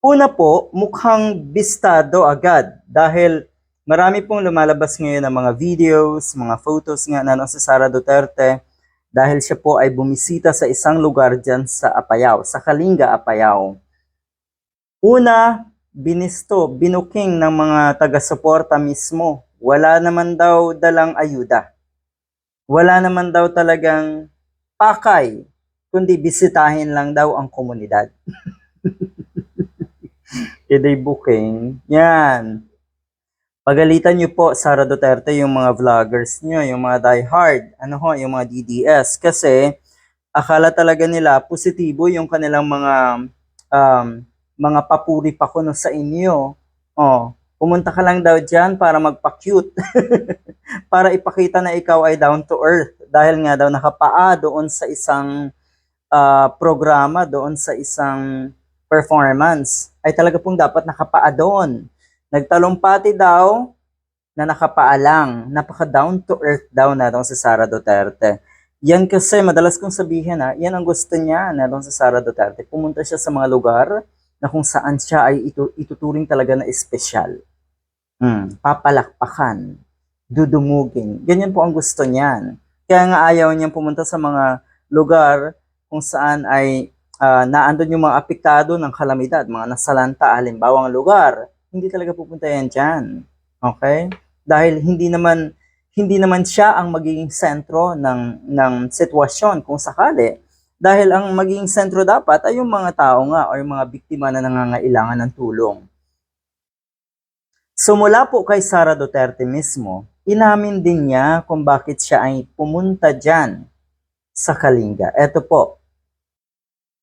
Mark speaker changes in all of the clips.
Speaker 1: Una po, mukhang bistado agad dahil marami pong lumalabas ngayon ng mga videos, mga photos nga na si Sara Duterte dahil siya po ay bumisita sa isang lugar dyan sa Apayao, sa Kalinga, Apayao. Una, binisto, binuking ng mga taga-suporta mismo. Wala naman daw dalang ayuda. Wala naman daw talagang pakay, kundi bisitahin lang daw ang komunidad. Eday booking. Yan. Pagalitan niyo po, Sara Duterte, yung mga vloggers niyo, yung mga diehard, ano ho, yung mga DDS. Kasi, akala talaga nila, positibo yung kanilang mga, um, mga papuri pa kuno sa inyo. Oh, pumunta ka lang daw dyan para magpa-cute. para ipakita na ikaw ay down to earth. Dahil nga daw nakapaa doon sa isang ah, programa, doon sa isang performance, ay talaga pong dapat nakapaa doon. Nagtalumpati daw na nakapaa lang. Napaka down to earth daw na si Sara Duterte. Yan kasi madalas kong sabihin ha, yan ang gusto niya na sa Sara Duterte. Pumunta siya sa mga lugar na kung saan siya ay itu- ituturing talaga na espesyal. Hmm, papalakpakan, dudumugin. Ganyan po ang gusto niyan. Kaya nga ayaw niyang pumunta sa mga lugar kung saan ay ah, naandun yung mga apektado ng kalamidad, mga nasalanta, halimbawang lugar. Hindi talaga pupunta yan dyan. Okay? Dahil hindi naman hindi naman siya ang magiging sentro ng ng sitwasyon kung sakali. Dahil ang magiging sentro dapat ay yung mga tao nga o yung mga biktima na nangangailangan ng tulong. So mula po kay Sara Duterte mismo, inamin din niya kung bakit siya ay pumunta dyan sa Kalinga. Eto po,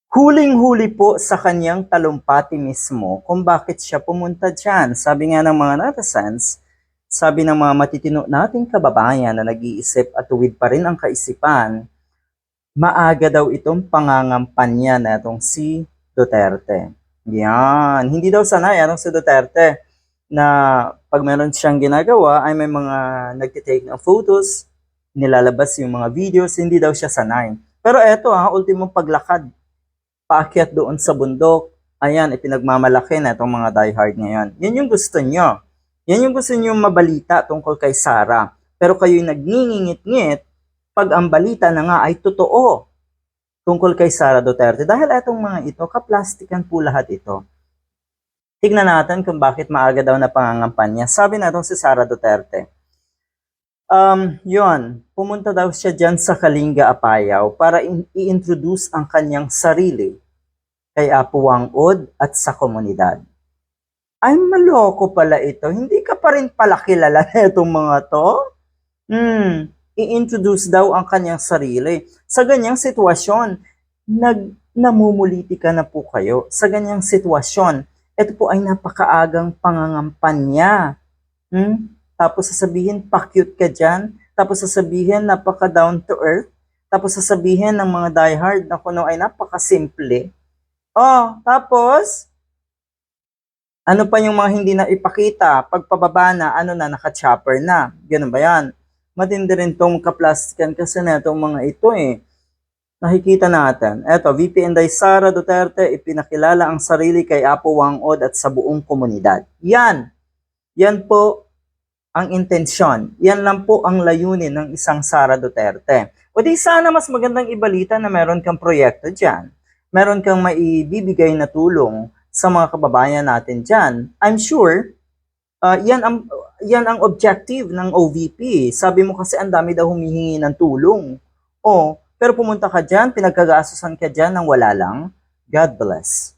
Speaker 1: huling-huli po sa kanyang talumpati mismo kung bakit siya pumunta dyan. Sabi nga ng mga netizens, sabi ng mga matitino nating kababayan na nag-iisip at tuwid pa rin ang kaisipan, maaga daw itong pangangampanya na itong si Duterte. Yan. Hindi daw sanay anong si Duterte na pag meron siyang ginagawa ay may mga nagtitake ng photos, nilalabas yung mga videos, hindi daw siya sanay. Pero eto ha, ultimong paglakad, paakyat doon sa bundok, ayan, ipinagmamalaki na itong mga diehard ngayon. Yan yung gusto nyo. Yan yung gusto nyo mabalita tungkol kay Sarah. Pero kayo'y nagngingit-ngit pag ang balita na nga ay totoo tungkol kay Sara Duterte. Dahil etong mga ito, kaplastikan po lahat ito. Tignan natin kung bakit maaga daw na pangangampanya. Sabi na si Sara Duterte. Um, yun, pumunta daw siya dyan sa Kalinga Apayao para in- i-introduce ang kanyang sarili kay Apo Wangod at sa komunidad. Ay, maloko pala ito. Hindi ka pa rin pala kilala na itong mga to? Hmm, i-introduce daw ang kanyang sarili. Sa ganyang sitwasyon, nag namumuliti ka na po kayo. Sa ganyang sitwasyon, ito po ay napakaagang pangangampanya. Hmm? Tapos sasabihin, pa-cute ka dyan. Tapos sasabihin, napaka down to earth. Tapos sasabihin ng mga diehard na kuno ay napaka-simple. Oh, tapos, ano pa yung mga hindi na ipakita? Pagpababa na, ano na, naka-chopper na. Ganun ba yan? Matindi rin itong kaplastikan kasi na itong mga ito eh. Nakikita natin. Eto, VP Inday Sara Duterte ipinakilala ang sarili kay Apo Wangod at sa buong komunidad. Yan. Yan po ang intensyon. Yan lang po ang layunin ng isang Sara Duterte. O di sana mas magandang ibalita na meron kang proyekto dyan. Meron kang maibibigay na tulong sa mga kababayan natin dyan. I'm sure, uh, yan, ang, yan ang objective ng OVP. Sabi mo kasi ang dami daw humihingi ng tulong. O, pero pumunta ka dyan, pinagkagastusan ka dyan ng wala lang. God bless.